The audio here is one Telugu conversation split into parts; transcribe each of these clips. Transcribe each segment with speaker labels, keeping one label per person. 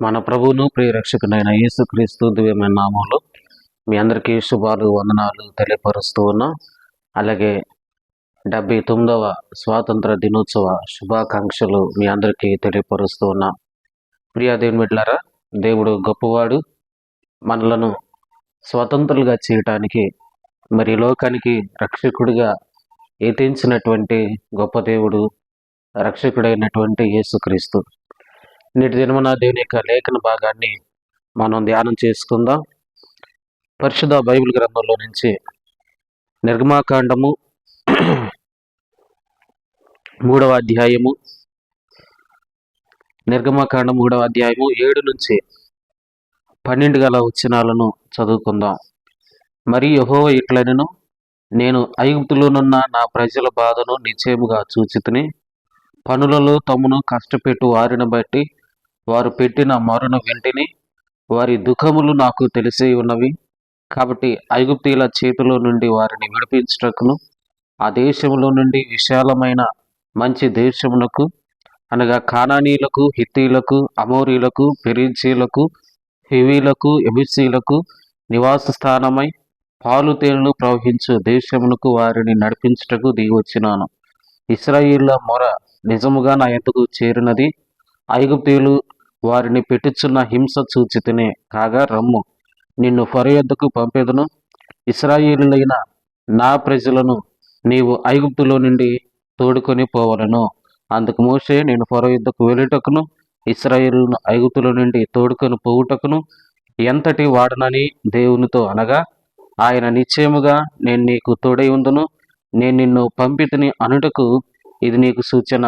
Speaker 1: మన ప్రభువును ప్రియరక్షకుడైన యేసుక్రీస్తు దివ్యమైన నామంలో మీ అందరికీ శుభాలు వందనాలు తెలియపరుస్తూ ఉన్నా. అలాగే డెబ్బై తొమ్మిదవ స్వాతంత్ర దినోత్సవ శుభాకాంక్షలు మీ అందరికీ తెలియపరుస్తూ ఉన్నా. ప్రియా దేవుని బిడ్డలారా దేవుడు గొప్పవాడు. మనలను స్వతంత్రులుగా చేయటానికి మరి లోకానికి రక్షకుడిగా ఎతించినటువంటి గొప్ప దేవుడు రక్షకుడైనటువంటి యేసుక్రీస్తు. నేటి దినమున దేవుని యొక్క లేఖన భాగాన్ని మనం ధ్యానం చేసుకుందాం. పరిశుద్ధ బైబిల్ గ్రంథంలో నుంచి నిర్గమాకాండము మూడవ అధ్యాయము నిర్గమాకాండం మూడవ అధ్యాయము ఏడు నుంచి పన్నెండు గల వచ్చినాలను చదువుకుందాం. మరి యహోవ ఇట్లనను నేను ఐగుప్తులోనున్న నా ప్రజల బాధను నిశ్చయముగా చూచితిని పనులలో తమను కష్టపెట్టు వారిని బట్టి వారు పెట్టిన మరణ వెంటనే వారి దుఃఖములు నాకు తెలిసి ఉన్నవి. కాబట్టి ఐగుప్తీల చేతిలో నుండి వారిని విడిపించుటకును ఆ దేశంలో నుండి విశాలమైన మంచి దేశమునకు అనగా కానానీలకు హిత్తీలకు అమోరీలకు పెరిజీలకు హివీలకు ఎబిసీలకు నివాస స్థానమై పాలు తేనెలు ప్రవహించు దేశమునకు వారిని నడిపించుటకు దిగి వచ్చినాను. ఇస్రాయిల్ల మొర నిజముగా నా ఎంతకు చేరినది? ఐగుప్తీయులు వారిని పెట్టుచున్న హింస సూచితనే కాగా రమ్ము నిన్ను ఫరో యొద్దకు పంపేదను. ఇస్రాయేలులైన నా ప్రజలను నీవు ఐగుప్తులో నుండి తోడుకొని పోవలను. అందుకు మోసే నేను ఫరో యుద్ధకు వెళ్ళుటకును ఇస్రాయేలును ఐగుప్తుల నుండి తోడుకొని పోవుటకును ఎంతటి వాడనని దేవునితో అనగా ఆయన నిశ్చయముగా నేను నీకు తోడై ఉందును. నేను నిన్ను పంపితిని అనుటకు ఇది నీకు సూచన.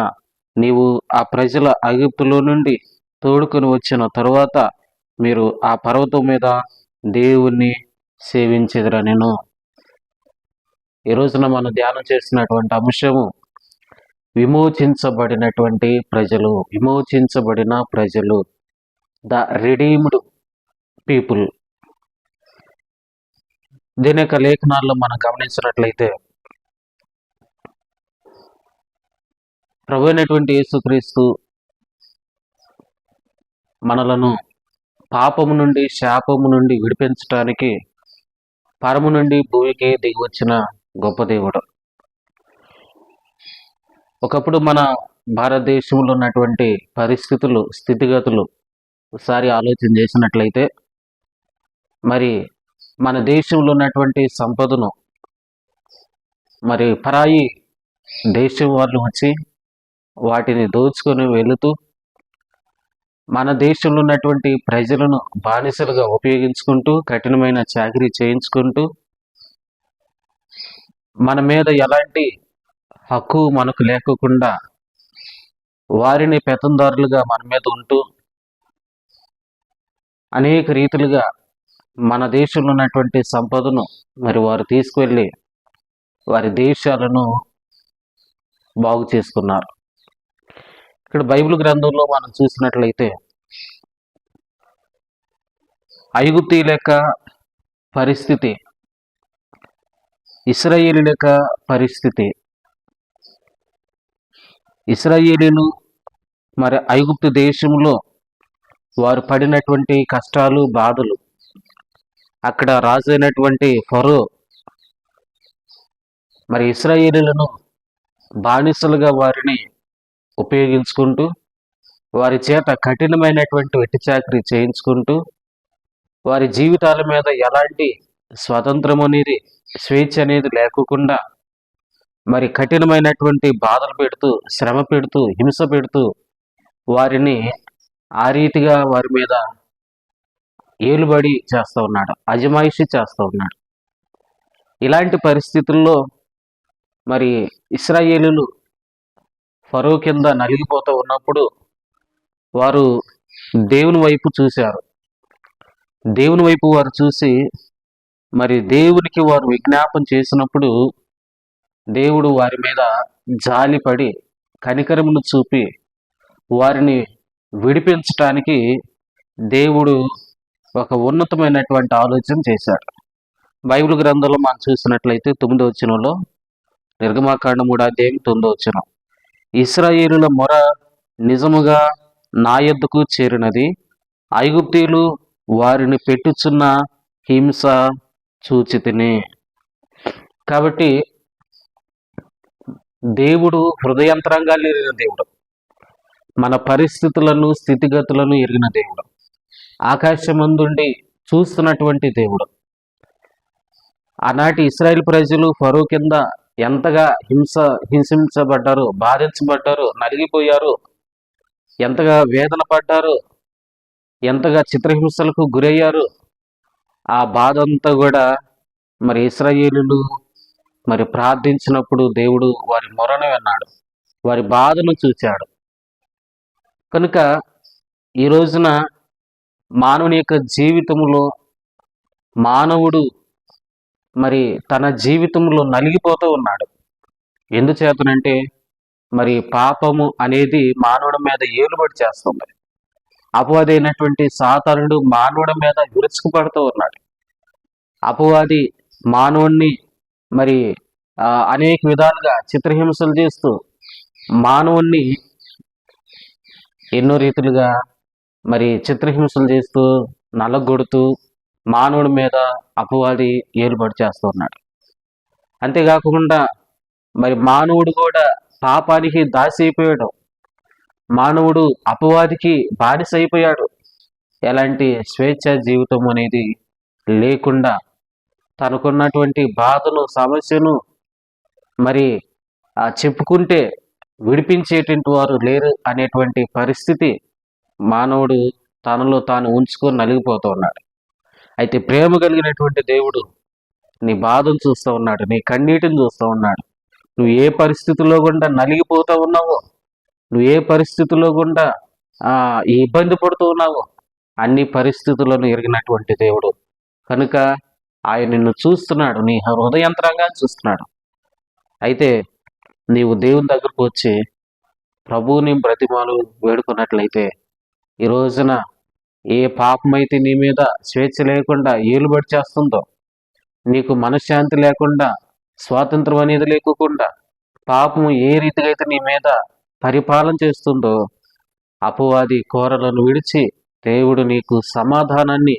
Speaker 1: నీవు ఆ ప్రజల ఐగుప్తులో నుండి తోడుకొని వచ్చిన తరువాత మీరు ఆ పర్వతం మీద దేవుణ్ణి సేవించేదిరా నేను. ఈ రోజున మనం ధ్యానం చేసినటువంటి అంశము విమోచించబడినటువంటి ప్రజలు విమోచించబడిన ప్రజలు ద రిడీమ్డ్ పీపుల్. దీని యొక్క లేఖనాల్లో మనం గమనించినట్లయితే ప్రభు అయినటువంటి యేసుక్రీస్తు మనలను పాపము నుండి శాపము నుండి విడిపించటానికి పరము నుండి భూమికి దిగి వచ్చిన గొప్ప దేవుడు. ఒకప్పుడు మన భారతదేశంలో ఉన్నటువంటి పరిస్థితులు స్థితిగతులు ఒకసారి ఆలోచన చేసినట్లయితే మరి మన దేశంలో ఉన్నటువంటి సంపదను మరి పరాయి దేశం వాళ్ళు వచ్చి వాటిని దోచుకొని వెళుతూ మన దేశంలో ఉన్నటువంటి ప్రజలను బానిసలుగా ఉపయోగించుకుంటూ కఠినమైన చాకరీ చేయించుకుంటూ మన మీద ఎలాంటి హక్కు మనకు లేకుండా వారిని పెతందారులుగా మన మీద ఉంటూ అనేక రీతిలుగా మన దేశంలో ఉన్నటువంటి సంపదను మరి వారు తీసుకువెళ్ళి వారి దేశాలను బాగు చేసుకున్నారు. ఇక్కడ బైబిల్ గ్రంథంలో మనం చూసినట్లయితే ఐగుప్తీల యొక్క పరిస్థితి ఇస్రాయేలీల యొక్క పరిస్థితి. ఇస్రాయేలీలు మరి ఐగుప్తు దేశంలో వారు పడినటువంటి కష్టాలు బాధలు అక్కడ రాజు అయినటువంటి ఫరో మరి ఇస్రాయేలీలను బానిసలుగా వారిని ఉపయోగించుకుంటూ వారి చేత కఠినమైనటువంటి వెట్టి చాకరీ చేయించుకుంటూ వారి జీవితాల మీద ఎలాంటి స్వాతంత్రం అనేది స్వేచ్ఛ అనేది లేకుండా మరి కఠినమైనటువంటి బాధలు పెడుతూ శ్రమ పెడుతూ హింస పెడుతూ వారిని ఆ రీతిగా వారి మీద ఏలుబడి చేస్తూ ఉన్నాడు అజమాయిషి చేస్తూ ఉన్నాడు. ఇలాంటి పరిస్థితుల్లో మరి ఇస్రాయేలీలు ఫరో కింద నలిగిపోతూ ఉన్నప్పుడు వారు దేవుని వైపు చూశారు. దేవుని వైపు వారు చూసి మరి దేవునికి వారు విజ్ఞాపం చేసినప్పుడు దేవుడు వారి మీద జాలిపడి కనికరమును చూపి వారిని విడిపించటానికి దేవుడు ఒక ఉన్నతమైనటువంటి ఆలోచన చేశాడు. బైబిల్ గ్రంథంలో మనం చూసినట్లయితే తొమ్మిదో వచనంలో నిర్గమాకాండ మూడు అధ్యాయం తొమ్మిదో వచనం. ఇస్రాయేలుల మొర నిజముగా నా యొద్దకు చేరినది. ఐగుప్తీయులు వారిని పెట్టుచున్న హింస చూచితిని. కాబట్టి దేవుడు హృదయంతరంగాలు ఎరిగిన దేవుడు. మన పరిస్థితులను స్థితిగతులను ఎరిగిన దేవుడు. ఆకాశమందుండి చూస్తున్నటువంటి దేవుడు. ఆనాటి ఇస్రాయేల్ ప్రజలు ఫరో కింద ఎంతగా హింస హింసించబడ్డారు బాధించబడ్డారు నలిగిపోయారు ఎంతగా వేదన పడ్డారు ఎంతగా చిత్రహింసలకు గురయ్యారు ఆ బాధ అంతా కూడా మరి ఇస్రాయేలులు మరి ప్రార్థించినప్పుడు దేవుడు వారి మొరను విన్నాడు. వారి బాధను చూచాడు. కనుక ఈ రోజున మానవుని యొక్క జీవితంలో మానవుడు మరి తన జీవితంలో నలిగిపోతూ ఉన్నాడు. ఎందుచేతనంటే మరి పాపము అనేది మానవుడి మీద ఏలుబడి చేస్తుంది. అపవాదైనటువంటి సాతానుడు మానవుడి మీద విరుచుకుపడుతూ ఉన్నాడు. అపవాది మానవుణ్ణి మరి అనేక విధాలుగా చిత్రహింసలు చేస్తూ మానవుణ్ణి ఎన్నో రీతులుగా మరి చిత్రహింసలు చేస్తూ నలగొడుతూ మానవుడి మీద అపవాది ఏలుబడి చేస్తున్నాడు. అంతేకాకుండా మరి మానవుడు కూడా పాపానికి దాసి అయిపోయాడు మానవుడు అపవాదికి బానిస అయిపోయాడు ఎలాంటి స్వేచ్ఛ జీవితం అనేది లేకుండా తనకున్నటువంటి బాధను సమస్యను మరి ఆ చెప్పుకుంటే విడిపించేటువంటి వారు లేరు అనేటువంటి పరిస్థితి మానవుడు తనలో తాను ఉంచుకొని నలిగిపోతూ ఉన్నాడు. అయితే ప్రేమ కలిగినటువంటి దేవుడు నీ బాధను చూస్తూ ఉన్నాడు నీ కన్నీటిని చూస్తూ ఉన్నాడు. నువ్వు ఏ పరిస్థితిలో గుండా నలిగిపోతూ ఉన్నావో నువ్వు ఏ పరిస్థితిలో గుండా ఇబ్బంది పడుతూ ఉన్నావో అన్ని పరిస్థితులను ఎరిగినటువంటి దేవుడు. కనుక ఆయన నిన్ను చూస్తున్నాడు నీ హృదయంత్రంగా చూస్తున్నాడు. అయితే నీవు దేవుని దగ్గరకు వచ్చి ప్రభువుని బ్రతిమాలు వేడుకున్నట్లయితే ఈ రోజున ఏ పాపమైతే నీ మీద స్వేచ్ఛ లేకుండా ఏలుబడి చేస్తుందో నీకు మనశ్శాంతి లేకుండా స్వాతంత్రం అనేది లేకుండా పాపం ఏ రీతిగా అయితే నీ మీద పరిపాలన చేస్తుందో అపవాది కోరలను విడిచి దేవుడు నీకు సమాధానాన్ని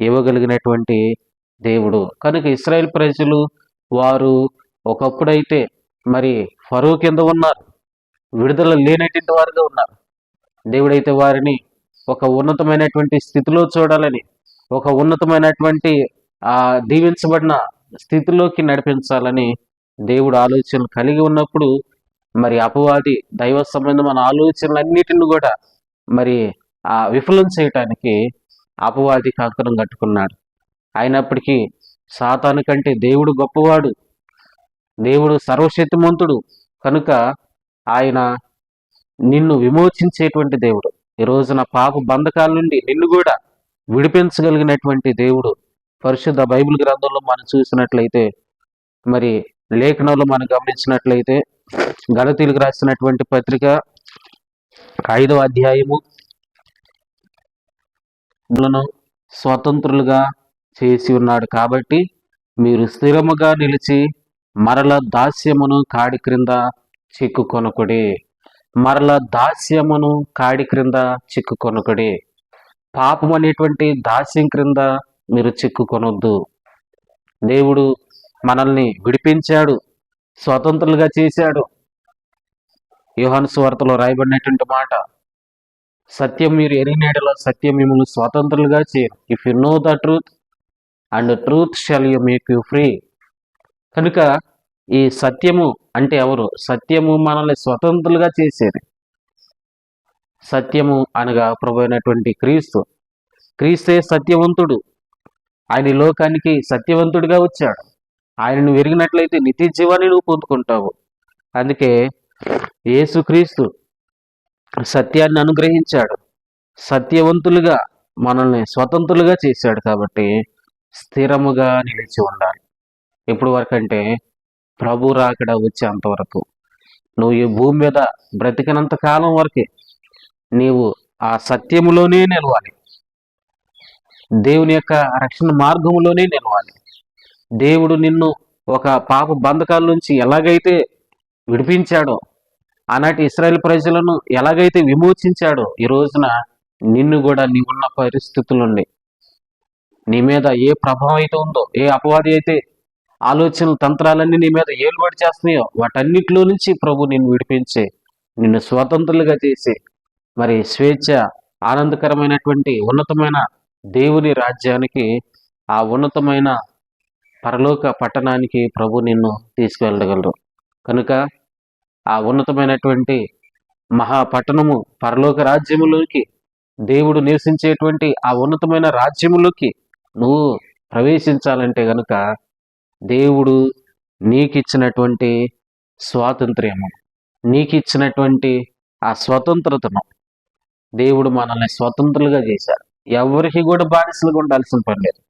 Speaker 1: ఇవ్వగలిగినటువంటి దేవుడు. కనుక ఇస్రాయేల్ ప్రజలు వారు ఒకప్పుడైతే మరి ఫరో కింద ఉన్నారు విడుదల లేనటువంటి వారుగా ఉన్నారు. దేవుడైతే వారిని ఒక ఉన్నతమైనటువంటి స్థితిలో చూడాలని ఒక ఉన్నతమైనటువంటి ఆ దీవించబడిన స్థితిలోకి నడిపించాలని దేవుడు ఆలోచనలు కలిగి ఉన్నప్పుడు మరి అపవాది దైవ సంబంధమైన ఆలోచనలన్నిటిని కూడా మరి ఆ విఫలం చేయటానికి అపవాది కంకణం కట్టుకున్నాడు. అయినప్పటికీ సాతాను కంటే దేవుడు గొప్పవాడు. దేవుడు సర్వశక్తిమంతుడు. కనుక ఆయన నిన్ను విమోచించేటువంటి దేవుడు. ఈ రోజున పాప బంధకాల నుండి నిన్ను కూడా విడిపించగలిగినటువంటి దేవుడు పరిశుద్ధ బైబిల్ గ్రంథంలో మనం చూసినట్లయితే మరి లేఖనంలో మనం గమనించినట్లయితే గలతీలకు రాసినటువంటి పత్రిక ఐదవ అధ్యాయము స్వతంత్రులుగా చేసి ఉన్నాడు కాబట్టి మీరు స్థిరముగా నిలిచి మరల దాస్యమును కాడి క్రింద చిక్కుకొనకుడి. మరల దాస్యమును కాడి క్రింద చిక్కుకొనకుడి. పాపం అనేటువంటి దాస్యం క్రింద మీరు చిక్కుకొనొద్దు. దేవుడు మనల్ని విడిపించాడు స్వతంత్రులుగా చేశాడు. యోహాను స్వార్తలో రాయబడినటువంటి మాట సత్యం మీరు ఎరిగినేడలో సత్యం మిమ్మల్ని స్వతంత్రులుగా చేయరు if you know the truth and truth shall you make you free కనుక ఈ సత్యము అంటే ఎవరు? సత్యము మనల్ని స్వతంత్రులుగా చేసేది. సత్యము అనగా ప్రభు అయినటువంటి క్రీస్తు. క్రీస్తే సత్యవంతుడు. ఆయన లోకానికి సత్యవంతుడిగా వచ్చాడు. ఆయనను విరిగినట్లయితే నిత్య జీవాన్ని నువ్వు పొందుకుంటావు. అందుకే యేసుక్రీస్తు సత్యాన్ని అనుగ్రహించాడు. సత్యవంతులుగా మనల్ని స్వతంత్రులుగా చేశాడు కాబట్టి స్థిరముగా నిలిచి ఉండాలి. ఇప్పుడు వరకు అంటే ప్రభు రాకడ వచ్చేంత వరకు. నువ్వు ఈ భూమి మీద బ్రతికినంత కాలం వరకే నీవు ఆ సత్యములోనే నిలవాలి. దేవుని యొక్క రక్షణ మార్గంలోనే నిలవాలి. దేవుడు నిన్ను ఒక పాప బంధకాల నుంచి ఎలాగైతే విడిపించాడో ఆనాటి ఇస్రాయల్ ప్రజలను ఎలాగైతే విమోచించాడో ఈ రోజున నిన్ను కూడా నీ ఉన్న పరిస్థితులుండి నీ మీద ఏ ప్రభావం అయితే ఉందో ఏ అపవాది అయితే ఆలోచనలు తంత్రాలన్నీ నీ మీద ఏలుబడి చేస్తున్నాయో వాటన్నిటిలో నుంచి ప్రభు నిన్ను విడిపించి నిన్ను స్వతంత్రులుగా చేసి మరి స్వేచ్ఛ ఆనందకరమైనటువంటి ఉన్నతమైన దేవుని రాజ్యానికి ఆ ఉన్నతమైన పరలోక పట్టణానికి ప్రభు నిన్ను తీసుకువెళ్ళగలరు కనుక ఆ ఉన్నతమైనటువంటి మహా పట్టణము పరలోక రాజ్యములోకి దేవుడు నివసించేటువంటి ఆ ఉన్నతమైన రాజ్యములోకి నువ్వు ప్రవేశించాలంటే గనుక దేవుడు నీకిచ్చినటువంటి స్వాతంత్ర్యము నీకిచ్చినటువంటి ఆ స్వతంత్రతను దేవుడు మనల్ని స్వతంత్రులుగా చేశారు. ఎవరికి కూడా బానిసలుగా ఉండాల్సిన పని లేదు.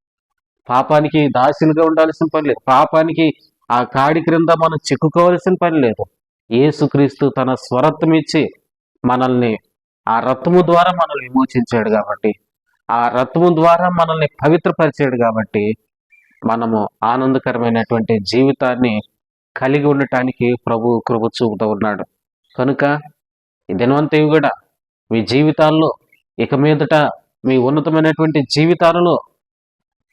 Speaker 1: పాపానికి దాసులుగా ఉండాల్సిన పని లేదు. పాపానికి ఆ కాడి క్రింద మనం చిక్కుకోవాల్సిన పని లేదు. ఏసుక్రీస్తు తన స్వరత్వం ఇచ్చి మనల్ని ఆ రత్నము ద్వారా మనల్ని విమోచించాడు కాబట్టి ఆ రత్ము ద్వారా మనల్ని పవిత్రపరిచాడు కాబట్టి మనము ఆనందకరమైనటువంటి జీవితాన్ని కలిగి ఉండటానికి ప్రభు కృప చూపుతూ ఉన్నాడు. కనుక ఈ దినవంతవి కూడా మీ జీవితాల్లో ఇక మీదట మీ ఉన్నతమైనటువంటి జీవితాలలో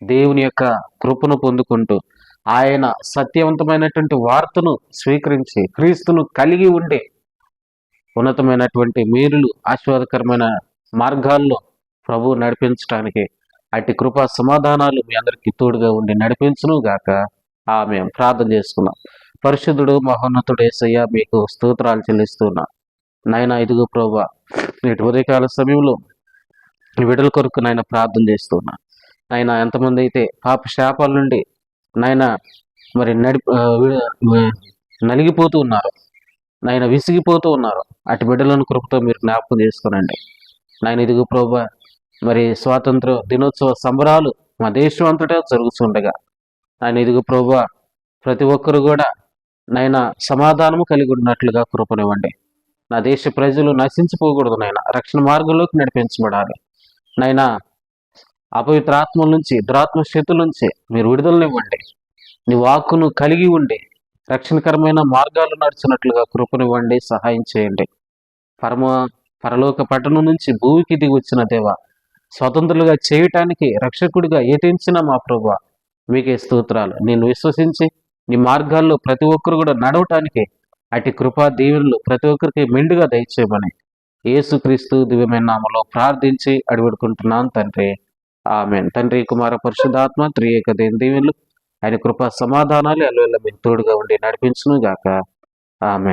Speaker 1: దేవుని యొక్క కృపను పొందుకుంటూ ఆయన సత్యవంతమైనటువంటి వార్తను స్వీకరించి క్రీస్తును కలిగి ఉండే ఉన్నతమైనటువంటి మీరులు ఆశీర్వాదకరమైన మార్గాల్లో ప్రభు నడిపించడానికి అట్టి కృపా సమాధానాలు మీ అందరికీ తోడుగా ఉండి నడిపించును గాక. ఆమె. ప్రార్థన చేసుకున్నాం. పరిశుద్ధుడు మహోన్నతుడు ఏసయ్య మీకు స్తోత్రాలు చెల్లిస్తున్నా. నాయన ఇదిగో ప్రభా నేటి ఉదయకాల సమయంలో ఈ విడుదల కొరకు నాయన ప్రార్థన చేస్తున్నా. నాయన ఎంతమంది అయితే పాప శాపాల నుండి నాయన మరి నడి నలిగిపోతూ ఉన్నారు నాయన విసిగిపోతూ ఉన్నారు అటు బిడ్డలను కృపతో మీరు జ్ఞాపకం చేసుకోనండి. నాయన ఇదిగో ప్రభా మరి స్వాతంత్ర దినోత్సవ సంబరాలు మా దేశం అంతటా జరుగుతుండగా. ఆయన ఇదిగో ప్రభు ప్రతి ఒక్కరు కూడా నాయన సమాధానము కలిగి ఉన్నట్లుగా కృపనివ్వండి. నా దేశ ప్రజలు నశించిపోకూడదు నాయన రక్షణ మార్గంలోకి నడిపించబడాలి. నాయన అపవిత్ర ఆత్మల నుంచి దురాత్మ స్థితుల నుంచి మీరు విడుదలనివ్వండి. నీ వాక్కును కలిగి ఉండి రక్షణకరమైన మార్గాలు నడిచినట్లుగా కృపనివ్వండి సహాయం చేయండి. పరమ పరలోక పట్టణం నుంచి భూమికి దిగి వచ్చిన దేవ స్వతంత్రులుగా చేయటానికి రక్షకుడిగా ఏటించిన మా ప్రభు మీకే స్తోత్రాలు. నేను విశ్వసించి నీ మార్గాల్లో ప్రతి ఒక్కరు కూడా నడవటానికి అటు కృపా దీవులు ప్రతి ఒక్కరికి మెండుగా దయచేయమని యేసుక్రీస్తు దివ్యమైన నామలో ప్రార్థించి అడివిడుకుంటున్నాను తండ్రి. ఆమె తండ్రి కుమార పరిశుధాత్మ త్రియేక దేని దీవెనలు ఆయన కృపా సమాధానాలు ఎల్లవెల్ల మీకు తోడుగా ఉండి నడిపించును గాక ఆమె